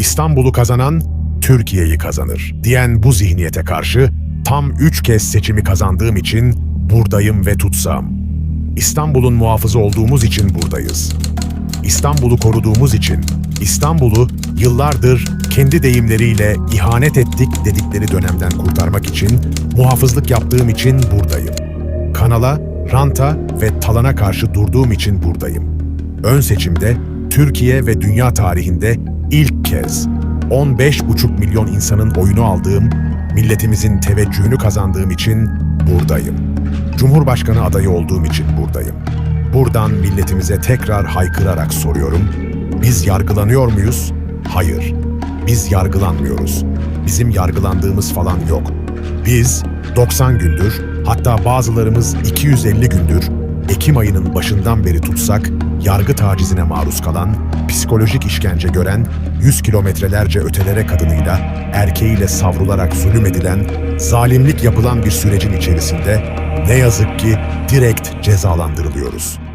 İstanbul'u kazanan Türkiye'yi kazanır diyen bu zihniyete karşı tam üç kez seçimi kazandığım için buradayım ve tutsam. İstanbul'un muhafızı olduğumuz için buradayız. İstanbul'u koruduğumuz için, İstanbul'u yıllardır kendi deyimleriyle ihanet ettik dedikleri dönemden kurtarmak için, muhafızlık yaptığım için buradayım. Kanala, ranta ve talana karşı durduğum için buradayım. Ön seçimde Türkiye ve dünya tarihinde ilk kez 15,5 milyon insanın oyunu aldığım, milletimizin teveccühünü kazandığım için buradayım. Cumhurbaşkanı adayı olduğum için buradayım. Buradan milletimize tekrar haykırarak soruyorum. Biz yargılanıyor muyuz? Hayır. Biz yargılanmıyoruz. Bizim yargılandığımız falan yok. Biz 90 gündür, hatta bazılarımız 250 gündür Ekim ayının başından beri tutsak, yargı tacizine maruz kalan, psikolojik işkence gören, 100 kilometrelerce ötelere kadınıyla, erkeğiyle savrularak zulüm edilen, zalimlik yapılan bir sürecin içerisinde ne yazık ki direkt cezalandırılıyoruz.